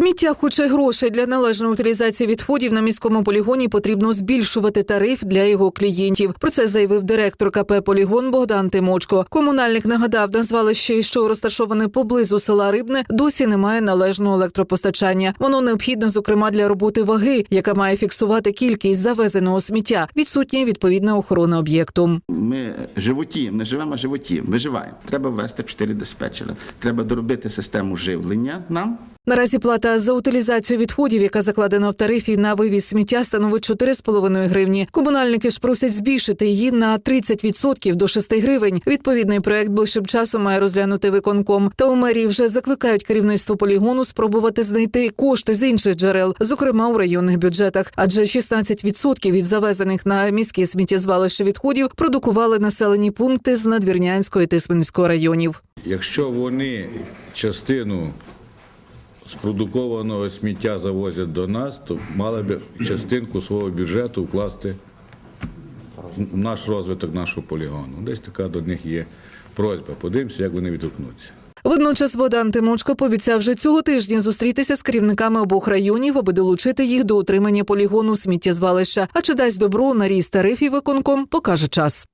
Сміття хоче грошей для належної утилізації відходів на міському полігоні потрібно збільшувати тариф для його клієнтів. Про це заявив директор КП Полігон Богдан Тимочко. Комунальник нагадав, на звалищі, що розташоване поблизу села Рибне, досі немає належного електропостачання. Воно необхідне, зокрема, для роботи ваги, яка має фіксувати кількість завезеного сміття. Відсутня відповідна охорона об'єкту. Ми животі, не живемо, а животі. Виживаємо. Треба ввести чотири диспетчера. Треба доробити систему живлення нам. Наразі плата за утилізацію відходів, яка закладена в тарифі на вивіз сміття, становить 4,5 гривні. Комунальники ж просять збільшити її на 30% до 6 гривень. Відповідний проект ближчим часом має розглянути виконком. Та у мерії вже закликають керівництво полігону спробувати знайти кошти з інших джерел, зокрема у районних бюджетах. Адже 16% від завезених на міські сміттєзвалища відходів продукували населені пункти з надвірнянського і Тисменського районів. Якщо вони частину спродукованого сміття завозять до нас, то мали б частинку свого бюджету вкласти в наш розвиток нашого полігону. Десь така до них є просьба. Подивимося, як вони відгукнуться. Водночас Богдан Тимочко пообіцяв вже цього тижня зустрітися з керівниками обох районів, аби долучити їх до утримання полігону сміттєзвалища. А чи дасть добро на ріст тарифів виконком, покаже час.